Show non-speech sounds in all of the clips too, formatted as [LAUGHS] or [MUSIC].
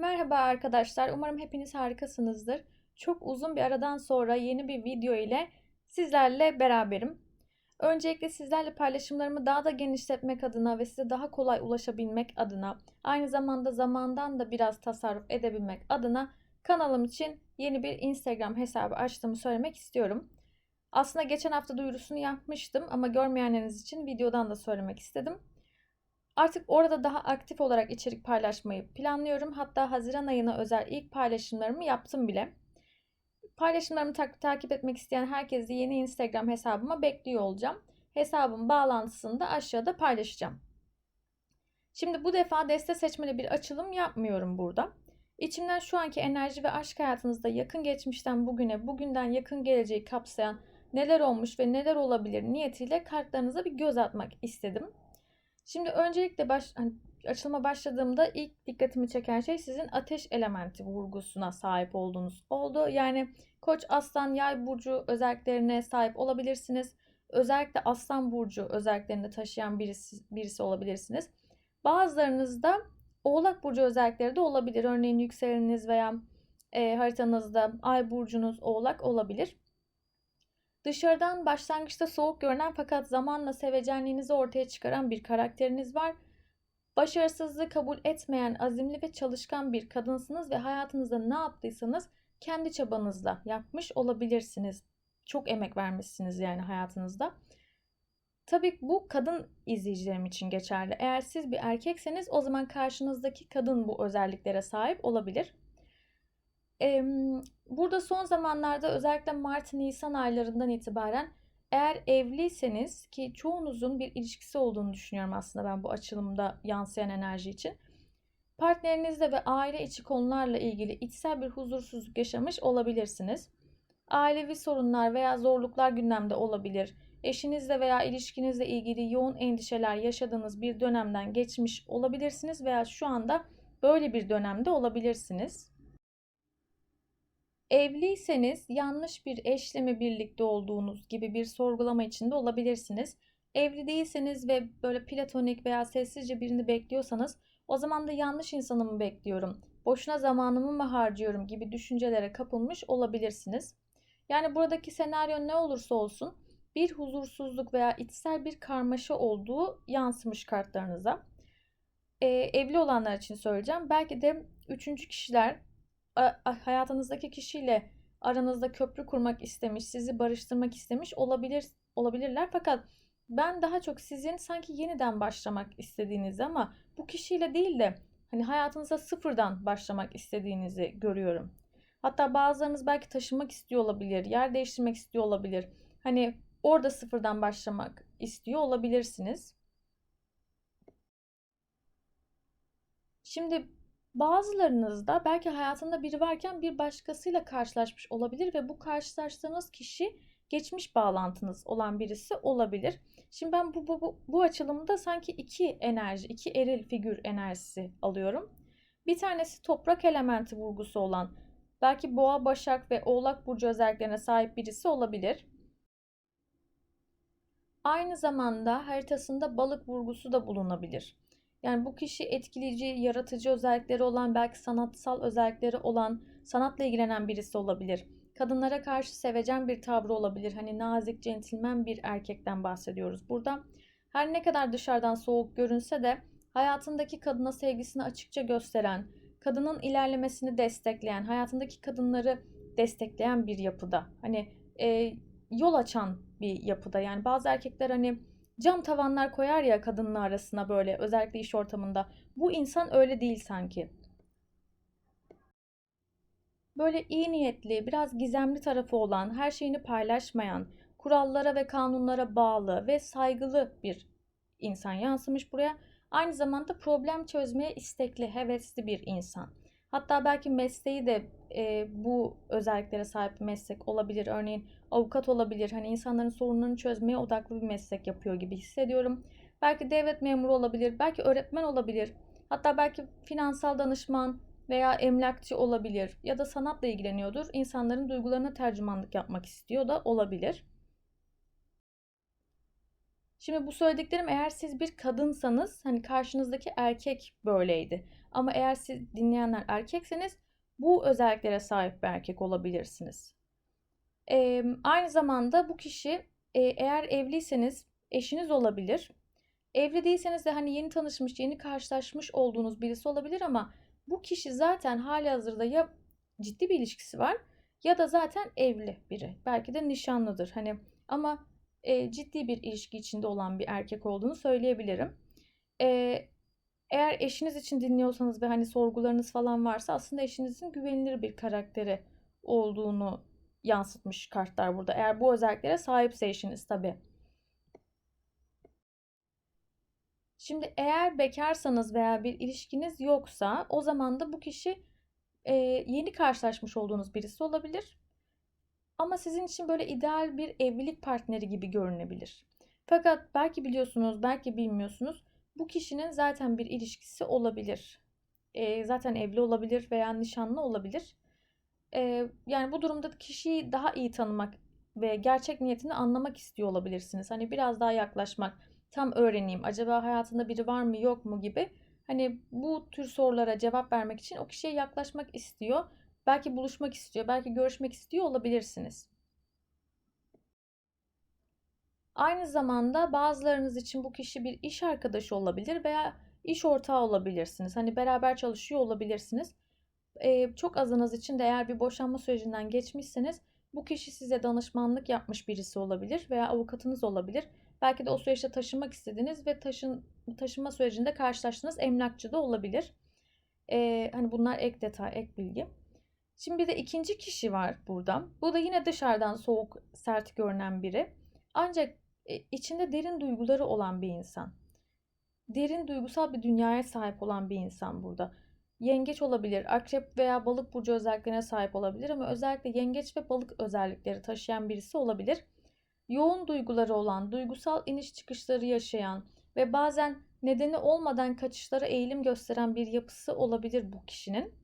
Merhaba arkadaşlar. Umarım hepiniz harikasınızdır. Çok uzun bir aradan sonra yeni bir video ile sizlerle beraberim. Öncelikle sizlerle paylaşımlarımı daha da genişletmek adına ve size daha kolay ulaşabilmek adına, aynı zamanda zamandan da biraz tasarruf edebilmek adına kanalım için yeni bir Instagram hesabı açtığımı söylemek istiyorum. Aslında geçen hafta duyurusunu yapmıştım ama görmeyenleriniz için videodan da söylemek istedim. Artık orada daha aktif olarak içerik paylaşmayı planlıyorum. Hatta Haziran ayına özel ilk paylaşımlarımı yaptım bile. Paylaşımlarımı ta- takip etmek isteyen herkesi yeni Instagram hesabıma bekliyor olacağım. Hesabın bağlantısını da aşağıda paylaşacağım. Şimdi bu defa deste seçmeli bir açılım yapmıyorum burada. İçimden şu anki enerji ve aşk hayatınızda yakın geçmişten bugüne, bugünden yakın geleceği kapsayan neler olmuş ve neler olabilir niyetiyle kartlarınıza bir göz atmak istedim. Şimdi öncelikle baş, hani açılıma başladığımda ilk dikkatimi çeken şey sizin ateş elementi vurgusuna sahip olduğunuz oldu. Yani Koç, Aslan, Yay burcu özelliklerine sahip olabilirsiniz. Özellikle Aslan burcu özelliklerini taşıyan birisi, birisi olabilirsiniz. Bazılarınız da Oğlak burcu özellikleri de olabilir. Örneğin yükseleniniz veya e, haritanızda Ay burcunuz Oğlak olabilir. Dışarıdan başlangıçta soğuk görünen fakat zamanla sevecenliğinizi ortaya çıkaran bir karakteriniz var. Başarısızlığı kabul etmeyen, azimli ve çalışkan bir kadınsınız ve hayatınızda ne yaptıysanız kendi çabanızla yapmış olabilirsiniz. Çok emek vermişsiniz yani hayatınızda. Tabii bu kadın izleyicilerim için geçerli. Eğer siz bir erkekseniz o zaman karşınızdaki kadın bu özelliklere sahip olabilir. Burada son zamanlarda özellikle Mart-Nisan aylarından itibaren eğer evliyseniz ki çoğunuzun bir ilişkisi olduğunu düşünüyorum aslında ben bu açılımda yansıyan enerji için. Partnerinizle ve aile içi konularla ilgili içsel bir huzursuzluk yaşamış olabilirsiniz. Ailevi sorunlar veya zorluklar gündemde olabilir. Eşinizle veya ilişkinizle ilgili yoğun endişeler yaşadığınız bir dönemden geçmiş olabilirsiniz veya şu anda böyle bir dönemde olabilirsiniz. Evliyseniz yanlış bir eşle mi birlikte olduğunuz gibi bir sorgulama içinde olabilirsiniz. Evli değilseniz ve böyle platonik veya sessizce birini bekliyorsanız o zaman da yanlış insanı mı bekliyorum, boşuna zamanımı mı harcıyorum gibi düşüncelere kapılmış olabilirsiniz. Yani buradaki senaryo ne olursa olsun bir huzursuzluk veya içsel bir karmaşa olduğu yansımış kartlarınıza. Ee, evli olanlar için söyleyeceğim. Belki de üçüncü kişiler hayatınızdaki kişiyle aranızda köprü kurmak istemiş, sizi barıştırmak istemiş olabilir olabilirler. Fakat ben daha çok sizin sanki yeniden başlamak istediğinizi ama bu kişiyle değil de hani hayatınıza sıfırdan başlamak istediğinizi görüyorum. Hatta bazılarınız belki taşınmak istiyor olabilir, yer değiştirmek istiyor olabilir. Hani orada sıfırdan başlamak istiyor olabilirsiniz. Şimdi Bazılarınızda belki hayatında biri varken bir başkasıyla karşılaşmış olabilir ve bu karşılaştığınız kişi geçmiş bağlantınız olan birisi olabilir. Şimdi ben bu, bu, bu, açılımda sanki iki enerji, iki eril figür enerjisi alıyorum. Bir tanesi toprak elementi vurgusu olan, belki boğa, başak ve oğlak burcu özelliklerine sahip birisi olabilir. Aynı zamanda haritasında balık vurgusu da bulunabilir. Yani bu kişi etkileyici, yaratıcı özellikleri olan, belki sanatsal özellikleri olan, sanatla ilgilenen birisi olabilir. Kadınlara karşı sevecen bir tavrı olabilir. Hani nazik, centilmen bir erkekten bahsediyoruz burada. Her ne kadar dışarıdan soğuk görünse de hayatındaki kadına sevgisini açıkça gösteren, kadının ilerlemesini destekleyen, hayatındaki kadınları destekleyen bir yapıda. Hani e, yol açan bir yapıda. Yani bazı erkekler hani cam tavanlar koyar ya kadınla arasına böyle özellikle iş ortamında. Bu insan öyle değil sanki. Böyle iyi niyetli, biraz gizemli tarafı olan, her şeyini paylaşmayan, kurallara ve kanunlara bağlı ve saygılı bir insan yansımış buraya. Aynı zamanda problem çözmeye istekli, hevesli bir insan. Hatta belki mesleği de e, bu özelliklere sahip bir meslek olabilir. Örneğin avukat olabilir. Hani insanların sorunlarını çözmeye odaklı bir meslek yapıyor gibi hissediyorum. Belki devlet memuru olabilir. Belki öğretmen olabilir. Hatta belki finansal danışman veya emlakçı olabilir. Ya da sanatla ilgileniyordur. İnsanların duygularına tercümanlık yapmak istiyor da olabilir. Şimdi bu söylediklerim eğer siz bir kadınsanız hani karşınızdaki erkek böyleydi. Ama eğer siz dinleyenler erkekseniz bu özelliklere sahip bir erkek olabilirsiniz. Ee, aynı zamanda bu kişi e, eğer evliyseniz eşiniz olabilir. Evli değilseniz de hani yeni tanışmış, yeni karşılaşmış olduğunuz birisi olabilir ama bu kişi zaten hali hazırda ya ciddi bir ilişkisi var ya da zaten evli biri. Belki de nişanlıdır. Hani ama e, ciddi bir ilişki içinde olan bir erkek olduğunu söyleyebilirim. E, eğer eşiniz için dinliyorsanız ve hani sorgularınız falan varsa aslında eşinizin güvenilir bir karakteri olduğunu yansıtmış kartlar burada. Eğer bu özelliklere sahipse eşiniz tabii. Şimdi eğer bekarsanız veya bir ilişkiniz yoksa o zaman da bu kişi e, yeni karşılaşmış olduğunuz birisi olabilir. Ama sizin için böyle ideal bir evlilik partneri gibi görünebilir. Fakat belki biliyorsunuz, belki bilmiyorsunuz. Bu kişinin zaten bir ilişkisi olabilir. E, zaten evli olabilir veya nişanlı olabilir. E, yani bu durumda kişiyi daha iyi tanımak ve gerçek niyetini anlamak istiyor olabilirsiniz. Hani biraz daha yaklaşmak, tam öğreneyim. Acaba hayatında biri var mı yok mu gibi. Hani bu tür sorulara cevap vermek için o kişiye yaklaşmak istiyor. Belki buluşmak istiyor, belki görüşmek istiyor olabilirsiniz. Aynı zamanda bazılarınız için bu kişi bir iş arkadaşı olabilir veya iş ortağı olabilirsiniz. Hani beraber çalışıyor olabilirsiniz. Ee, çok azınız için de eğer bir boşanma sürecinden geçmişseniz bu kişi size danışmanlık yapmış birisi olabilir veya avukatınız olabilir. Belki de o süreçte taşınmak istediniz ve taşın, taşınma sürecinde karşılaştığınız emlakçı da olabilir. Ee, hani bunlar ek detay, ek bilgi. Şimdi bir de ikinci kişi var burada. Bu da yine dışarıdan soğuk, sert görünen biri. Ancak e, içinde derin duyguları olan bir insan. Derin duygusal bir dünyaya sahip olan bir insan burada. Yengeç olabilir, akrep veya balık burcu özelliklerine sahip olabilir ama özellikle yengeç ve balık özellikleri taşıyan birisi olabilir yoğun duyguları olan, duygusal iniş çıkışları yaşayan ve bazen nedeni olmadan kaçışlara eğilim gösteren bir yapısı olabilir bu kişinin.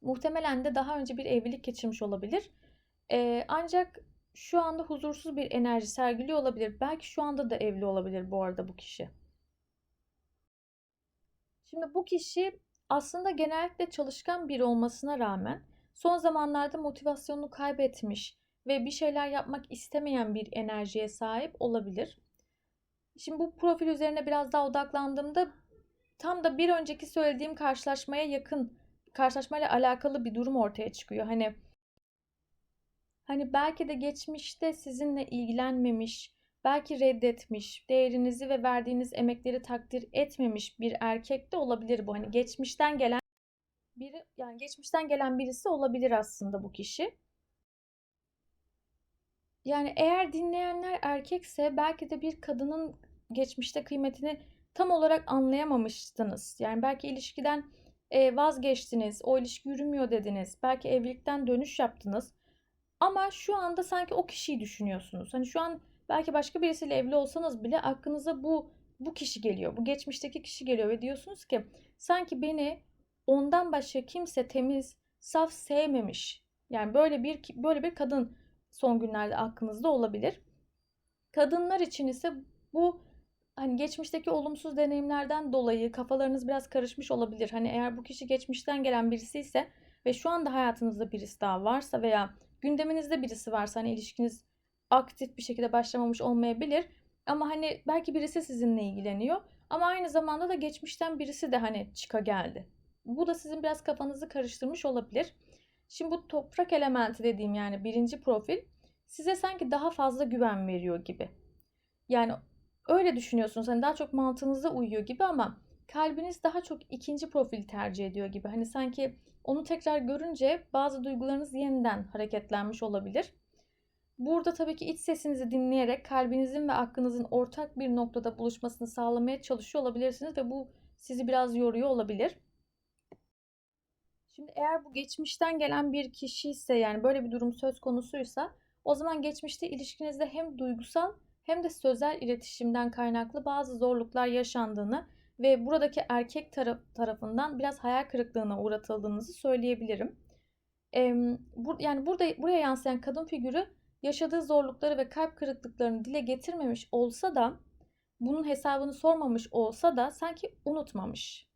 Muhtemelen de daha önce bir evlilik geçirmiş olabilir. Ee, ancak şu anda huzursuz bir enerji sergiliyor olabilir. Belki şu anda da evli olabilir bu arada bu kişi. Şimdi bu kişi aslında genellikle çalışkan biri olmasına rağmen son zamanlarda motivasyonunu kaybetmiş, ve bir şeyler yapmak istemeyen bir enerjiye sahip olabilir. Şimdi bu profil üzerine biraz daha odaklandığımda tam da bir önceki söylediğim karşılaşmaya yakın, karşılaşmayla alakalı bir durum ortaya çıkıyor. Hani hani belki de geçmişte sizinle ilgilenmemiş, belki reddetmiş, değerinizi ve verdiğiniz emekleri takdir etmemiş bir erkek de olabilir bu. Hani geçmişten gelen biri yani geçmişten gelen birisi olabilir aslında bu kişi. Yani eğer dinleyenler erkekse belki de bir kadının geçmişte kıymetini tam olarak anlayamamıştınız. Yani belki ilişkiden e, vazgeçtiniz, o ilişki yürümüyor dediniz. Belki evlilikten dönüş yaptınız. Ama şu anda sanki o kişiyi düşünüyorsunuz. Hani şu an belki başka birisiyle evli olsanız bile aklınıza bu bu kişi geliyor. Bu geçmişteki kişi geliyor ve diyorsunuz ki sanki beni ondan başka kimse temiz, saf sevmemiş. Yani böyle bir böyle bir kadın son günlerde aklınızda olabilir. Kadınlar için ise bu hani geçmişteki olumsuz deneyimlerden dolayı kafalarınız biraz karışmış olabilir. Hani eğer bu kişi geçmişten gelen birisi ise ve şu anda hayatınızda birisi daha varsa veya gündeminizde birisi varsa hani ilişkiniz aktif bir şekilde başlamamış olmayabilir. Ama hani belki birisi sizinle ilgileniyor. Ama aynı zamanda da geçmişten birisi de hani çıka geldi. Bu da sizin biraz kafanızı karıştırmış olabilir. Şimdi bu toprak elementi dediğim yani birinci profil size sanki daha fazla güven veriyor gibi. Yani öyle düşünüyorsunuz. Hani daha çok mantığınıza uyuyor gibi ama kalbiniz daha çok ikinci profil tercih ediyor gibi. Hani sanki onu tekrar görünce bazı duygularınız yeniden hareketlenmiş olabilir. Burada tabii ki iç sesinizi dinleyerek kalbinizin ve aklınızın ortak bir noktada buluşmasını sağlamaya çalışıyor olabilirsiniz ve bu sizi biraz yoruyor olabilir. Şimdi eğer bu geçmişten gelen bir kişi ise yani böyle bir durum söz konusuysa o zaman geçmişte ilişkinizde hem duygusal hem de sözel iletişimden kaynaklı bazı zorluklar yaşandığını ve buradaki erkek taraf, tarafından biraz hayal kırıklığına uğratıldığınızı söyleyebilirim. Ee, bu, yani burada buraya yansıyan kadın figürü yaşadığı zorlukları ve kalp kırıklıklarını dile getirmemiş olsa da bunun hesabını sormamış olsa da sanki unutmamış.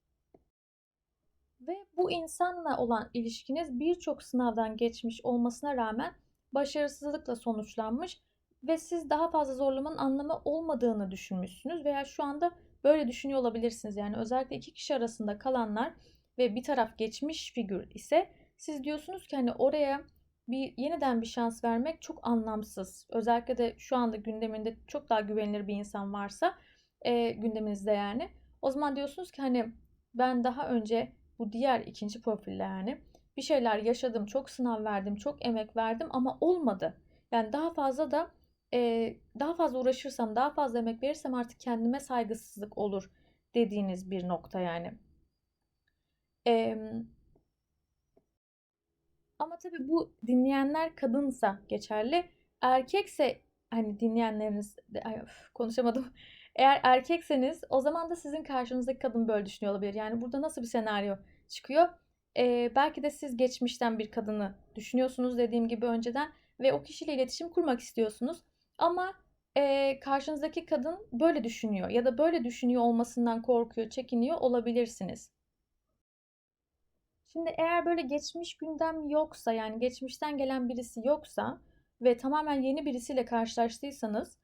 Ve bu insanla olan ilişkiniz birçok sınavdan geçmiş olmasına rağmen başarısızlıkla sonuçlanmış ve siz daha fazla zorlamanın anlamı olmadığını düşünmüşsünüz veya şu anda böyle düşünüyor olabilirsiniz. Yani özellikle iki kişi arasında kalanlar ve bir taraf geçmiş figür ise siz diyorsunuz ki hani oraya bir yeniden bir şans vermek çok anlamsız. Özellikle de şu anda gündeminde çok daha güvenilir bir insan varsa e, gündeminizde yani. O zaman diyorsunuz ki hani ben daha önce bu diğer ikinci profille yani bir şeyler yaşadım, çok sınav verdim, çok emek verdim ama olmadı. Yani daha fazla da e, daha fazla uğraşırsam, daha fazla emek verirsem artık kendime saygısızlık olur dediğiniz bir nokta yani. E, ama tabii bu dinleyenler kadınsa geçerli. Erkekse hani dinleyenleriniz ay, öf, konuşamadım. [LAUGHS] Eğer erkekseniz o zaman da sizin karşınızdaki kadın böyle düşünüyor olabilir. Yani burada nasıl bir senaryo çıkıyor? Ee, belki de siz geçmişten bir kadını düşünüyorsunuz dediğim gibi önceden ve o kişiyle iletişim kurmak istiyorsunuz. Ama e, karşınızdaki kadın böyle düşünüyor ya da böyle düşünüyor olmasından korkuyor, çekiniyor olabilirsiniz. Şimdi eğer böyle geçmiş gündem yoksa yani geçmişten gelen birisi yoksa ve tamamen yeni birisiyle karşılaştıysanız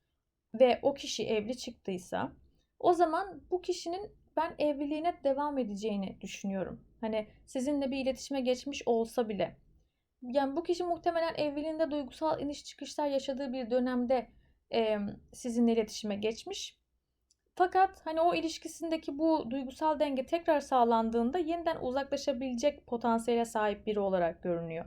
ve o kişi evli çıktıysa o zaman bu kişinin ben evliliğine devam edeceğini düşünüyorum. Hani sizinle bir iletişime geçmiş olsa bile. Yani bu kişi muhtemelen evliliğinde duygusal iniş çıkışlar yaşadığı bir dönemde e, sizinle iletişime geçmiş. Fakat hani o ilişkisindeki bu duygusal denge tekrar sağlandığında yeniden uzaklaşabilecek potansiyele sahip biri olarak görünüyor.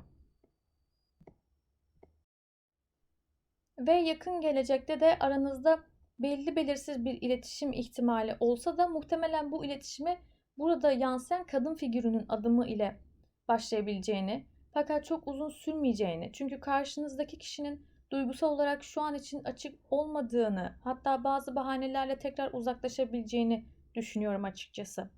Ve yakın gelecekte de aranızda belli belirsiz bir iletişim ihtimali olsa da muhtemelen bu iletişimi burada yansıyan kadın figürünün adımı ile başlayabileceğini fakat çok uzun sürmeyeceğini çünkü karşınızdaki kişinin duygusal olarak şu an için açık olmadığını hatta bazı bahanelerle tekrar uzaklaşabileceğini düşünüyorum açıkçası.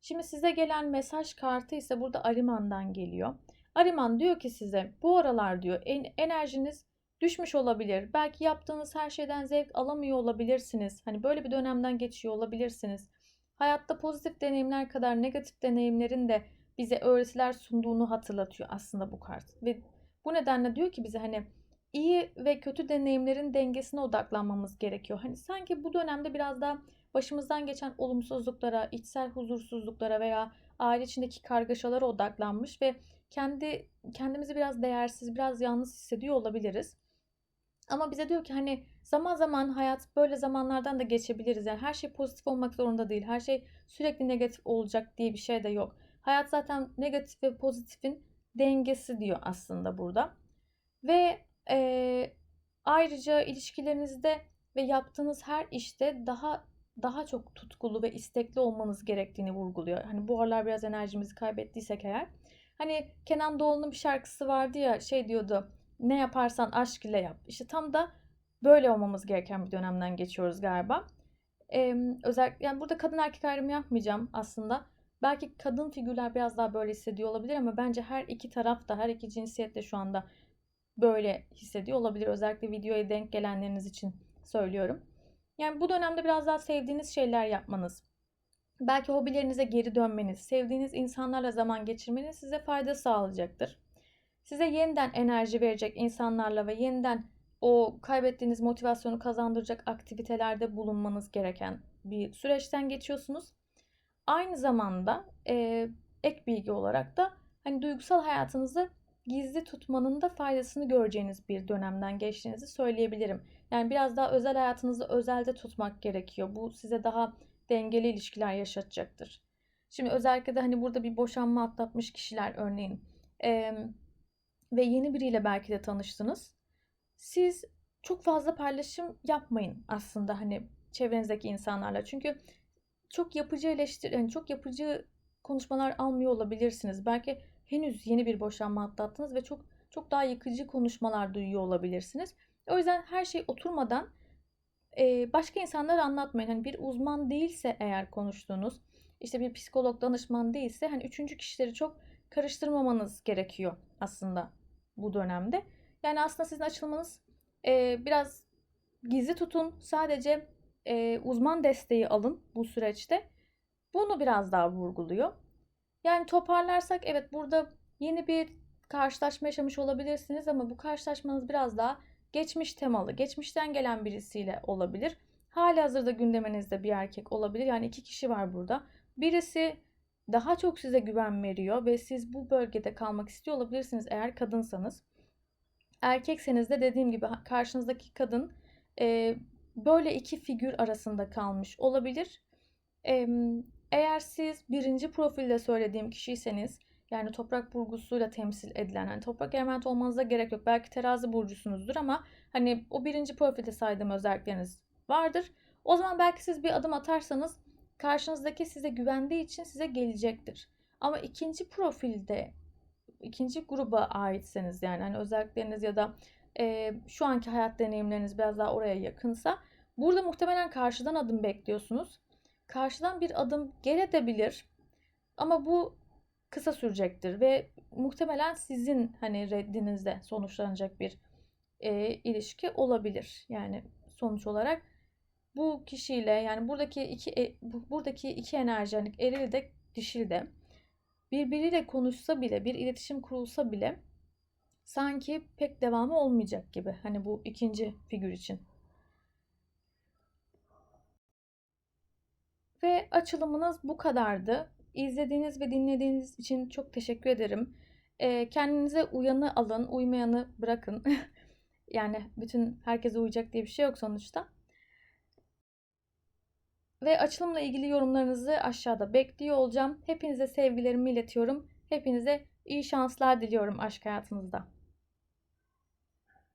Şimdi size gelen mesaj kartı ise burada Ariman'dan geliyor. Ariman diyor ki size bu aralar diyor enerjiniz düşmüş olabilir. Belki yaptığınız her şeyden zevk alamıyor olabilirsiniz. Hani böyle bir dönemden geçiyor olabilirsiniz. Hayatta pozitif deneyimler kadar negatif deneyimlerin de bize öğretiler sunduğunu hatırlatıyor aslında bu kart. Ve bu nedenle diyor ki bize hani iyi ve kötü deneyimlerin dengesine odaklanmamız gerekiyor. Hani sanki bu dönemde biraz daha başımızdan geçen olumsuzluklara, içsel huzursuzluklara veya aile içindeki kargaşalara odaklanmış ve kendi kendimizi biraz değersiz, biraz yalnız hissediyor olabiliriz. Ama bize diyor ki hani zaman zaman hayat böyle zamanlardan da geçebiliriz. Yani her şey pozitif olmak zorunda değil. Her şey sürekli negatif olacak diye bir şey de yok. Hayat zaten negatif ve pozitifin dengesi diyor aslında burada. Ve e, ayrıca ilişkilerinizde ve yaptığınız her işte daha daha çok tutkulu ve istekli olmanız gerektiğini vurguluyor. Hani bu aralar biraz enerjimizi kaybettiysek eğer. Hani Kenan Doğulu'nun bir şarkısı vardı ya şey diyordu. Ne yaparsan aşk ile yap. İşte tam da böyle olmamız gereken bir dönemden geçiyoruz galiba. Ee, özellikle yani burada kadın erkek ayrımı yapmayacağım aslında. Belki kadın figürler biraz daha böyle hissediyor olabilir ama bence her iki taraf da her iki cinsiyet de şu anda böyle hissediyor olabilir. Özellikle videoya denk gelenleriniz için söylüyorum. Yani bu dönemde biraz daha sevdiğiniz şeyler yapmanız, belki hobilerinize geri dönmeniz, sevdiğiniz insanlarla zaman geçirmeniz size fayda sağlayacaktır. Size yeniden enerji verecek insanlarla ve yeniden o kaybettiğiniz motivasyonu kazandıracak aktivitelerde bulunmanız gereken bir süreçten geçiyorsunuz. Aynı zamanda e, ek bilgi olarak da hani duygusal hayatınızı gizli tutmanın da faydasını göreceğiniz bir dönemden geçtiğinizi söyleyebilirim. Yani biraz daha özel hayatınızı özelde tutmak gerekiyor. Bu size daha dengeli ilişkiler yaşatacaktır. Şimdi özellikle de hani burada bir boşanma atlatmış kişiler örneğin e, ve yeni biriyle belki de tanıştınız. Siz çok fazla paylaşım yapmayın aslında hani çevrenizdeki insanlarla. Çünkü çok yapıcı eleştiri, yani çok yapıcı konuşmalar almıyor olabilirsiniz. Belki henüz yeni bir boşanma atlattınız ve çok çok daha yıkıcı konuşmalar duyuyor olabilirsiniz. O yüzden her şey oturmadan e, başka insanlara anlatmayın. Hani bir uzman değilse eğer konuştuğunuz, işte bir psikolog danışman değilse hani üçüncü kişileri çok karıştırmamanız gerekiyor aslında bu dönemde. Yani aslında sizin açılmanız e, biraz gizli tutun. Sadece e, uzman desteği alın bu süreçte. Bunu biraz daha vurguluyor. Yani toparlarsak evet burada yeni bir karşılaşma yaşamış olabilirsiniz ama bu karşılaşmanız biraz daha geçmiş temalı, geçmişten gelen birisiyle olabilir. Hali hazırda gündeminizde bir erkek olabilir. Yani iki kişi var burada. Birisi daha çok size güven veriyor ve siz bu bölgede kalmak istiyor olabilirsiniz eğer kadınsanız. Erkekseniz de dediğim gibi karşınızdaki kadın e, böyle iki figür arasında kalmış olabilir. Eğer siz birinci profilde söylediğim kişiyseniz yani toprak burgusuyla temsil edilen hani toprak element olmanıza gerek yok. Belki terazi burcusunuzdur ama hani o birinci profilde saydığım özellikleriniz vardır. O zaman belki siz bir adım atarsanız karşınızdaki size güvendiği için size gelecektir. Ama ikinci profilde ikinci gruba aitseniz yani hani özellikleriniz ya da e, şu anki hayat deneyimleriniz biraz daha oraya yakınsa burada muhtemelen karşıdan adım bekliyorsunuz. Karşıdan bir adım gelebilir ama bu kısa sürecektir ve muhtemelen sizin hani reddinizde sonuçlanacak bir e, ilişki olabilir. Yani sonuç olarak bu kişiyle yani buradaki iki e, buradaki iki enerji yani eril de dişil de birbiriyle konuşsa bile bir iletişim kurulsa bile sanki pek devamı olmayacak gibi. Hani bu ikinci figür için. Ve açılımınız bu kadardı. İzlediğiniz ve dinlediğiniz için çok teşekkür ederim. Kendinize uyanı alın, uymayanı bırakın. [LAUGHS] yani bütün herkese uyacak diye bir şey yok sonuçta. Ve açılımla ilgili yorumlarınızı aşağıda bekliyor olacağım. Hepinize sevgilerimi iletiyorum. Hepinize iyi şanslar diliyorum aşk hayatınızda.